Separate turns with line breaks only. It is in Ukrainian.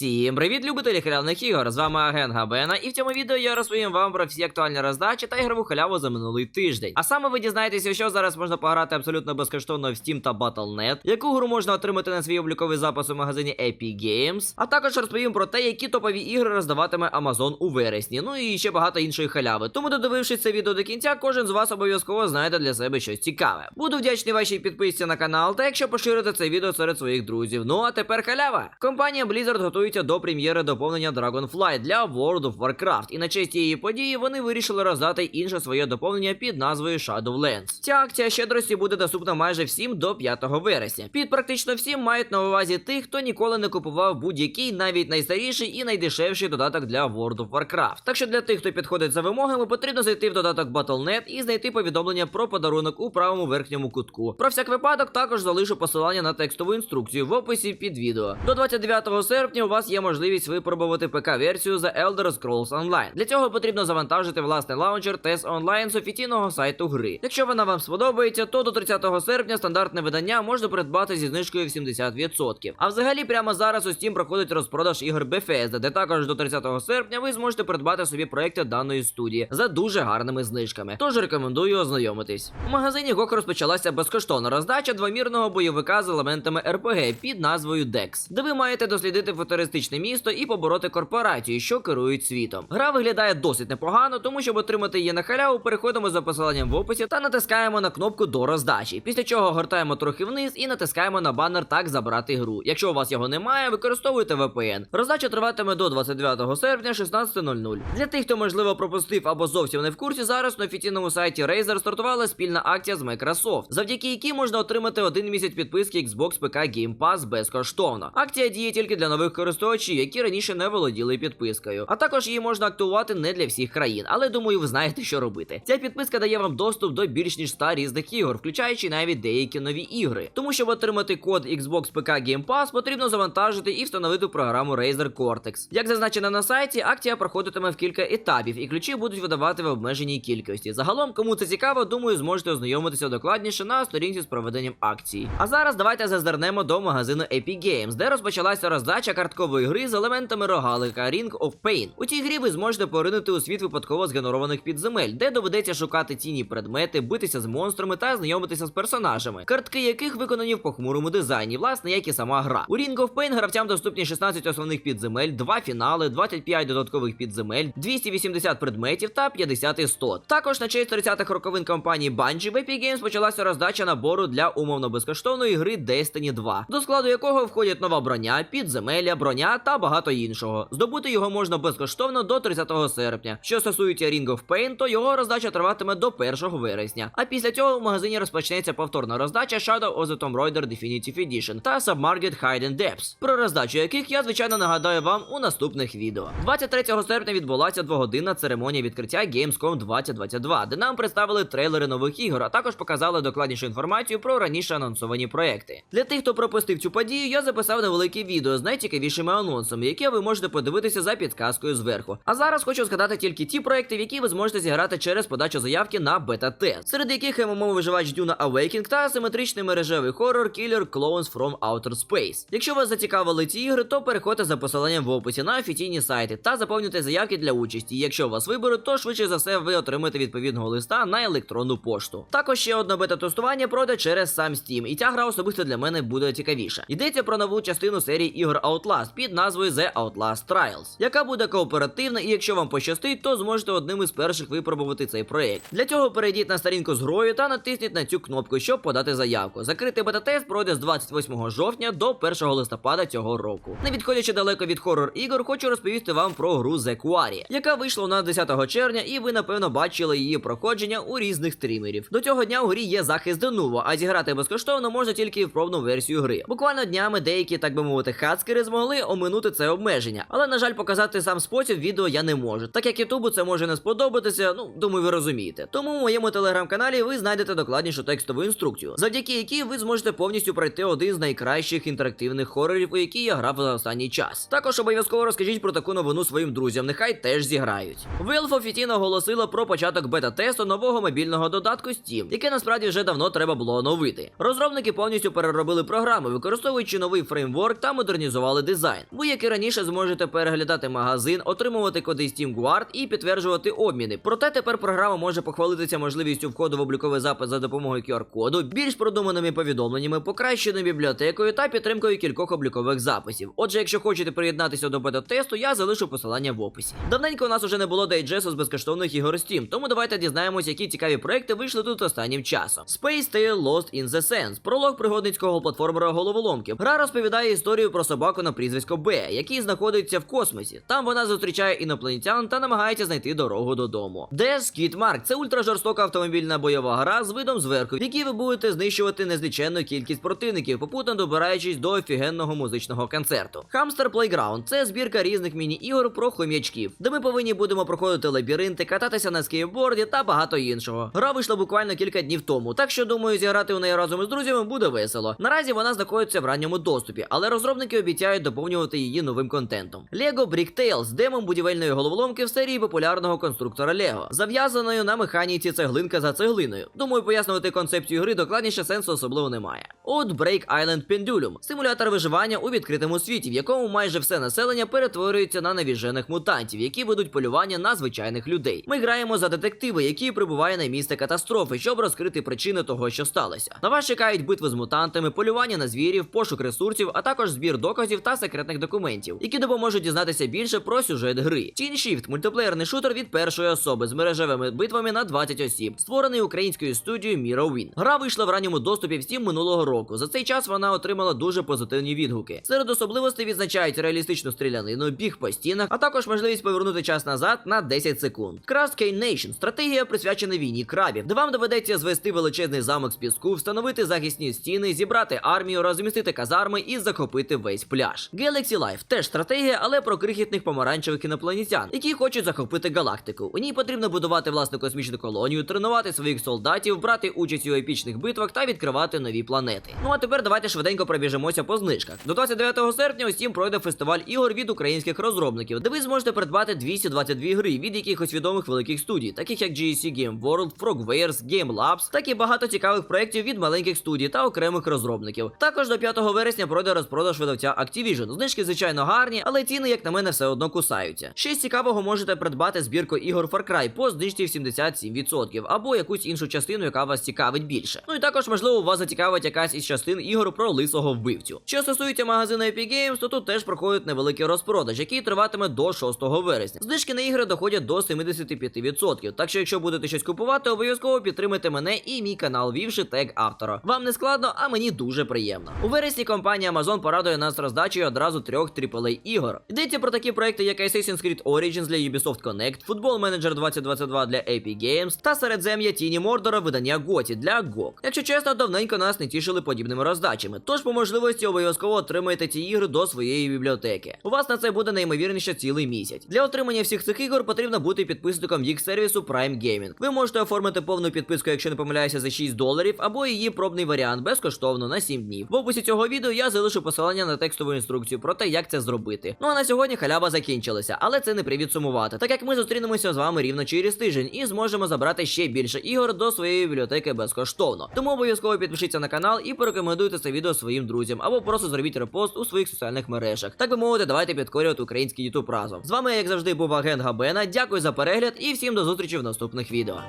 Всім привіт, любителі халявних ігор! З вами Агент Габена, і в цьому відео я розповім вам про всі актуальні роздачі та ігрову халяву за минулий тиждень. А саме ви дізнаєтеся, що зараз можна пограти абсолютно безкоштовно в Steam та Battle.net, яку гру можна отримати на свій обліковий запис у магазині Epic Games, а також розповім про те, які топові ігри роздаватиме Amazon у вересні. Ну і ще багато іншої халяви. Тому додивившись це відео до кінця, кожен з вас обов'язково знайде для себе щось цікаве. Буду вдячний вашій підписці на канал, та якщо поширите це відео серед своїх друзів. Ну а тепер халява. Компанія Blizzard готується до прем'єри доповнення Dragonflight для World of Warcraft, і на честь цієї події вони вирішили роздати інше своє доповнення під назвою Shadowlands. Ця акція щедрості буде доступна майже всім до 5 вересня. Під практично всім мають на увазі тих, хто ніколи не купував будь-який, навіть найстаріший і найдешевший додаток для World of Warcraft. Так що для тих, хто підходить за вимогами, потрібно зайти в додаток Battle.net і знайти повідомлення про подарунок у правому верхньому кутку. Про всяк випадок також залишу посилання на текстову інструкцію в описі під відео. До 29 серпня у вас є можливість випробувати ПК-версію за Elder Scrolls Online. Для цього потрібно завантажити власний лаунчер TES Online з офіційного сайту гри. Якщо вона вам сподобається, то до 30 серпня стандартне видання можна придбати зі знижкою в 70%. А взагалі, прямо зараз у Steam проходить розпродаж ігор Bethesda, де також до 30 серпня ви зможете придбати собі проекти даної студії за дуже гарними знижками. Тож рекомендую ознайомитись. У магазині GOG розпочалася безкоштовна роздача двомірного бойовика з елементами RPG під назвою DEX, де ви маєте дослідити футуристичне місто і побороти корпорації, що керують світом. Гра виглядає досить непогано, тому щоб отримати її на халяву, переходимо за посиланням в описі та натискаємо на кнопку до роздачі. Після чого гортаємо трохи вниз і натискаємо на банер так забрати гру. Якщо у вас його немає, використовуйте VPN. Роздача триватиме до 29 серпня 16.00. Для тих, хто можливо пропустив або зовсім не в курсі, зараз на офіційному сайті Razer стартувала спільна акція з Microsoft, завдяки якій можна отримати один місяць підписки Xbox PK Game Pass безкоштовно. Акція діє тільки для нових користувачів, які раніше не володіли підпискою. А також її можна активувати не для всіх країн, але думаю, ви знаєте, що робити. Ця підписка дає вам доступ до більш ніж 100 різних ігор, включаючи навіть деякі нові ігри. Тому щоб отримати код Xbox PK Game Pass, потрібно завантажити і встановити програму Razer Cortex. Як зазначено на сайті, акція проходитиме в кілька етапів, і ключі будуть видавати в обмеженій кількості. Загалом, кому це цікаво, думаю, зможете ознайомитися докладніше на сторінці з проведенням акції. А зараз давайте зазирнемо до магазину Epic Games, де розпочалася роздача карткової гри з елементами рогалика Ring of Pain. У цій грі ви зможете поринути у світ випадково згенерованих підземель, де доведеться шукати цінні предмети, битися з монстрами та знайомитися з персонажами, картки яких виконані в похмурому дизайні, власне, як і сама гра. У Ring of Pain гравцям доступні 16 основних підземель, 2 фінали, 25 додаткових підземель, 280 предметів та 50 істот. Також на честь 30-х роковин компанії Bungie в Epic Games почалася роздача набору для умовно безкоштовної гри Destiny 2, до складу якого входять нова броня, підземелля, броня та багато іншого. Здобути його можна безкоштовно до 30 серпня. Що стосується Ring of Pain, то його роздача триватиме до 1 вересня. А після цього в магазині розпочнеться повторна роздача Shadow of the Tomb Raider Definitive Edition та Submerged Hidden Depths, про роздачу яких я звичайно нагадаю вам у наступних відео. 23 серпня відбулася двогодинна церемонія відкриття Gamescom 2022, де нам представили трейлери нових ігор, а також показали докладнішу інформацію про раніше анонсовані проекти. Для тих, хто пропустив цю подію, я записав невелике відео з найцікавішими анонсами, яке ви можете подивитися за підказкою зверху. А зараз хочу згадати тільки ті проекти, в які ви зможете зіграти через подачу заявки на бета-тест, серед яких ММО виживач Duna Awakening та асиметричний мережевий хорор Killer Clones from Outer Space. Якщо вас зацікавили ці ігри, то переходьте за посиланням в описі на офіційні сайти та заповнюйте заявки для участі. Якщо вас виберуть, то швидше за все ви отримаєте відповідного листа на електронну пошту. Також ще одне бета-тестування пройде через сам Steam, і ця гра особисто для мене буде цікавіша. Йдеться про нову частину серії ігор Outlast під назвою The Outlast Trials, яка буде кооперативна, і якщо вам пощастить, то зможете одним із перших випробувати цей проект. Для цього перейдіть на сторінку з грою та натисніть на цю кнопку, щоб подати заявку. Закритий бета-тест пройде з 28 жовтня до 1 листопада цього року. Не відходячи далеко від хоррор ігор, хочу розповісти вам про гру The Quarry, яка вийшла у нас 10 червня, і ви напевно бачили її проходження у різних стрімерів. До цього дня у грі є захист Денуво, а зіграти безкоштовно можна тільки в пробну версію гри. Буквально днями деякі, так би мовити, хацкери змогли оминути це обмеження, але на жаль, показати сам спосіб відео я не можу. Так як Ютубу це може не сподобатися, ну думаю, ви розумієте. Тому в моєму телеграм-каналі ви знайдете докладнішу текстову інструкцію, завдяки якій ви зможете повністю пройти один з найкращих інтерактивних хорорів, у які я грав за останній час. Також обов'язково розкажіть про таку новину своїм друзям, нехай теж зіграють. Valve офіційно оголосила про початок бета-тесту нового мобільного додатку Steam, яке насправді вже давно треба було оновити. Розробники повністю переробили програму, використовуючи новий фреймворк та модернізували дизайн. Дизайн. Ви, як і раніше, зможете переглядати магазин, отримувати коди Steam Guard і підтверджувати обміни. Проте тепер програма може похвалитися можливістю входу в обліковий запис за допомогою QR-коду, більш продуманими повідомленнями, покращеною бібліотекою та підтримкою кількох облікових записів. Отже, якщо хочете приєднатися до бета-тесту, я залишу посилання в описі. Давненько у нас уже не було дайджесу з безкоштовних ігор Steam, тому давайте дізнаємось, які цікаві проекти вийшли тут останнім часом. Space Tale Lost in the Sands, пролог пригодницького платформера головоломки. Гра розповідає історію про собаку на прізвисько Б, який знаходиться в космосі. Там вона зустрічає інопланетян та намагається знайти дорогу додому. Death Skid Mark – це ультражорстока автомобільна бойова гра з видом зверху, в якій ви будете знищувати незліченну кількість противників, попутно добираючись до офігенного музичного концерту. Hamster Playground – це збірка різних міні-ігор про хом'ячків, де ми повинні будемо проходити лабіринти, кататися на скейтборді та багато іншого. Гра вийшла буквально кілька днів тому, так що думаю, зіграти у неї разом із друзями буде весело. Наразі вона знаходиться в ранньому доступі, але розробники обіцяють доповнювати її новим контентом. Lego Brick Tales – демом будівельної головоломки в серії популярного конструктора Lego, зав'язаною на механіці цеглинка за цеглиною. Думаю, пояснювати концепцію гри докладніше сенсу особливо немає. Outbreak Island Pendulum – симулятор виживання у відкритому світі, в якому майже все населення перетворюється на навіжених мутантів, які ведуть полювання на звичайних людей. Ми граємо за детектива, який прибуває на місце катастрофи, щоб розкрити причини того, що сталося. На вас чекають битви з мутантами, полювання на звірів, пошук ресурсів, а також збір доказів та секретних документів, які допоможуть дізнатися більше про сюжет гри. Team Shift – мультиплеєрний шутер від першої особи з мережевими битвами на 20 осіб, створений українською студією Mirrorwind. Гра вийшла в ранньому доступі в Steam минулого року. За цей час вона отримала дуже позитивні відгуки. Серед особливостей відзначають реалістичну стрілянину, біг по стінах, а також можливість повернути час назад на 10 секунд. Crash Nation – стратегія присвячена війні крабів, де вам доведеться звести величезний замок з піску, встановити захисні стіни, зібрати армію, розмістити казарми і захопити весь пляж. Galaxy Life – теж стратегія, але про крихітних помаранчевих інопланетян, які хочуть захопити галактику. У ній потрібно будувати власну космічну колонію, тренувати своїх солдатів, брати участь у епічних битвах та відкривати нові планети. Ну а тепер давайте швиденько пробіжимося по знижках. До 29 серпня у Steam пройде фестиваль ігор від українських розробників, де ви зможете придбати 222 гри від якихось відомих великих студій, таких як GSC Game World, Frogwares, Game Labs, так і багато цікавих проєктів від маленьких студій та окремих розробників. Також до 5 вересня пройде розпродаж видавця Activision. Знижки, звичайно, гарні, але ціни, як на мене, все одно кусаються. Ще цікавого можете придбати збірку ігор Far Cry по знижці в 77% або якусь іншу частину, яка вас цікавить більше. Ну і також, можливо, вас зацікавить якась із частин ігор про лисого вбивцю. Що стосується магазину Epic Games, то тут теж проходить невеликий розпродаж, який триватиме до 6 вересня. Знижки на ігри доходять до 75%. Так що, якщо будете щось купувати, обов'язково підтримайте мене і мій канал, вівши тег автора. Вам не складно, а мені дуже приємно. У вересні компанія Amazon порадує нас роздачею одразу трьох AAA ігор. Йдеться про такі проекти, як Assassin's Creed Origins для Ubisoft Connect, Football Manager 2022 для Epic Games та середзем'я Тіні Мордора видання GOTY для GOG. Якщо чесно, давненько нас не тішили подібними роздачами. Тож по можливості обов'язково отримайте ці ігри до своєї бібліотеки. У вас на це буде неймовірніше цілий місяць. Для отримання всіх цих ігор потрібно бути підписником їх сервісу Prime Gaming. Ви можете оформити повну підписку, якщо не помиляюся, за 6 доларів, або її пробний варіант безкоштовно на 7 днів. В описі цього відео я залишу посилання на текстову інструкцію про те, як це зробити. Ну а на сьогодні халява закінчилася, але це не привід сумувати, так як ми зустрінемося з вами рівно через тиждень і зможемо забрати ще більше ігор до своєї бібліотеки безкоштовно. Тому обов'язково підпишіться на канал і порекомендуйте це відео своїм друзям, або просто зробіть репост у своїх соціальних мережах. Так би мовити, давайте підкорювати український YouTube разом. З вами, як завжди, був агент Габена. Дякую за перегляд і всім до зустрічі в наступних відео.